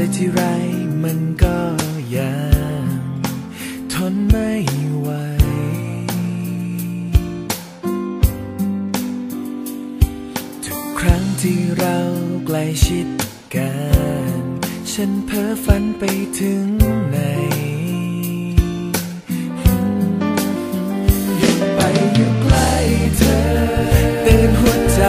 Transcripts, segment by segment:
ใจที่ไรมันก็ยังทนไม่ไหว ทุกครั้งที่เราใกล้ชิดกัน ฉันเพ้อฝันไปถึงไหนอยู่ไปอยู่ใกล้เธอเต็มหัวใจ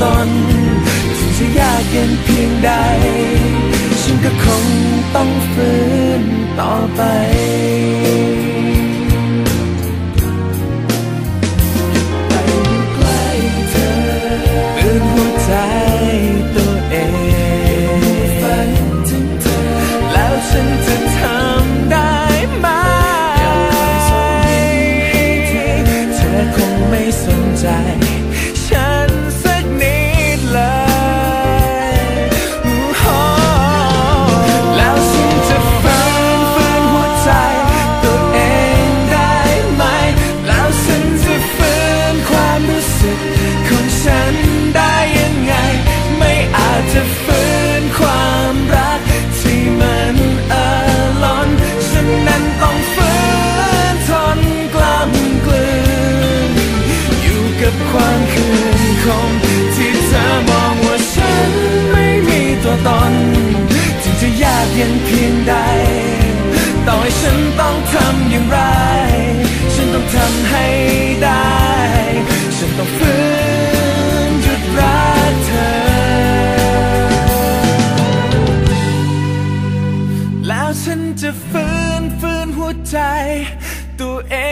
ตนถึงจะยากเย็นเพียงใด ฉันก็คงต้องฝืนต่อไป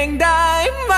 องได้ไหม